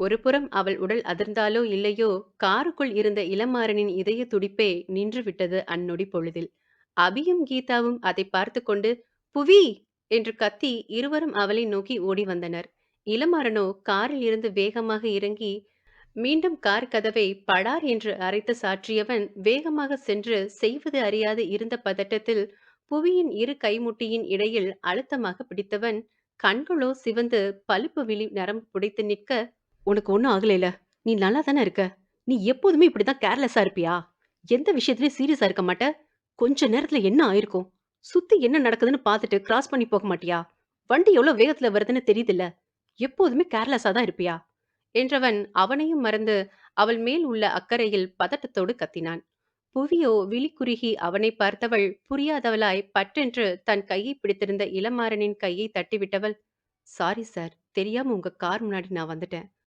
ஒருபுறம் அவள் உடல் அதிர்ந்தாலோ இல்லையோ காருக்குள் இருந்த இளமாறனின் இதய துடிப்பே நின்றுவிட்டது அந்நொடி பொழுதில். அபியும் கீதாவும் அதை பார்த்து கொண்டு புவி! என்று கத்தி இருவரும் அவளை நோக்கி ஓடி வந்தனர். இளமாறனோ காரில் இருந்து வேகமாக இறங்கி மீண்டும் கார் கதவை படார் என்று அரைத்து சாற்றியவன் வேகமாக சென்று செய்வது அறியாது இருந்த பதட்டத்தில் புவியின் இரு கைமுட்டியின் இடையில் அழுத்தமாக பிடித்தவன் கண்களோ சிவந்து பழுப்பு விழி நரம்பு புடைத்து நிற்க உனக்கு ஒன்றும் ஆகலைல. நீ நல்லா தானே இருக்க? நீ எப்போதுமே இப்படி தான் கேர்லெஸ்ஸா இருப்பியா? எந்த விஷயத்துலயும் சீரியஸா இருக்க மாட்ட. கொஞ்ச நேரத்துல என்ன ஆயிருக்கும்? சுத்தி என்ன நடக்குதுன்னு பார்த்துட்டு கிராஸ் பண்ணி போக மாட்டியா? வண்டி எவ்வளோ வேகத்துல வருதுன்னு தெரியுதுல்ல. எப்போதுமே கேர்லெஸ்ஸா தான் இருப்பியா? என்றவன் அவனையும் மறந்து அவள் மேல் உள்ள அக்கறையில் பதட்டத்தோடு கத்தினான். புவியோ விழிக்குறுகி அவனை பார்த்தவள் புரியாதவளாய் பட்டென்று தன் கையை பிடித்திருந்த இளமாறனின் கையை தட்டிவிட்டவள் சாரி சார் தெரியாம உங்க கார் முன்னாடி நான் வந்துட்டேன்.